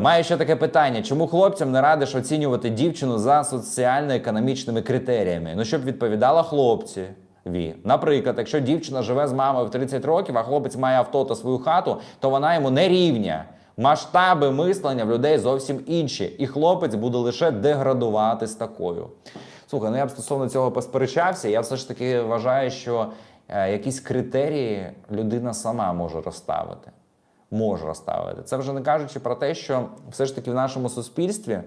Маю ще таке питання: чому хлопцям не радиш оцінювати дівчину за соціально-економічними критеріями? Ну, щоб відповідала хлопці. Ві. Наприклад, якщо дівчина живе з мамою в 30 років, а хлопець має авто та свою хату, то вона йому не рівня. Масштаби мислення в людей зовсім інші, і хлопець буде лише деградувати з такою. Слухай, ну я б стосовно цього посперечався. Я все ж таки вважаю, що е, якісь критерії людина сама може розставити може розставити. Це вже не кажучи про те, що все ж таки в нашому суспільстві,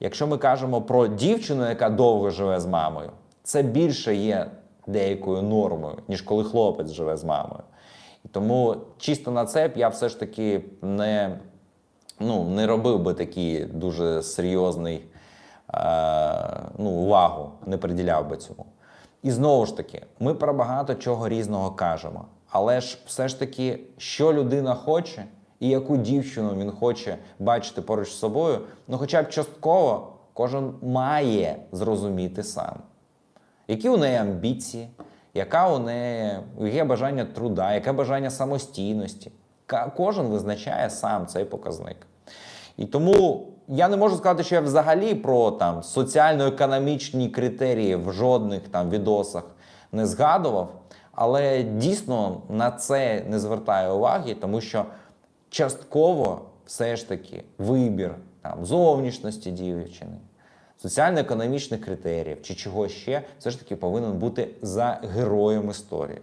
якщо ми кажемо про дівчину, яка довго живе з мамою, це більше є деякою нормою, ніж коли хлопець живе з мамою. І тому чисто на це б я все ж таки не, ну, не робив би такий дуже серйозний е, ну, увагу, не приділяв би цьому. І знову ж таки, ми про багато чого різного кажемо. Але ж все ж таки, що людина хоче, і яку дівчину він хоче бачити поруч з собою, ну хоча б частково кожен має зрозуміти сам. Які у неї амбіції, яка у неї яке бажання труда, яке бажання самостійності. Кожен визначає сам цей показник. І тому я не можу сказати, що я взагалі про там соціально-економічні критерії в жодних там відосах не згадував, але дійсно на це не звертаю уваги, тому що частково все ж таки вибір там зовнішності дівчини, соціально-економічних критеріїв чи чого ще, все ж таки повинен бути за героєм історії.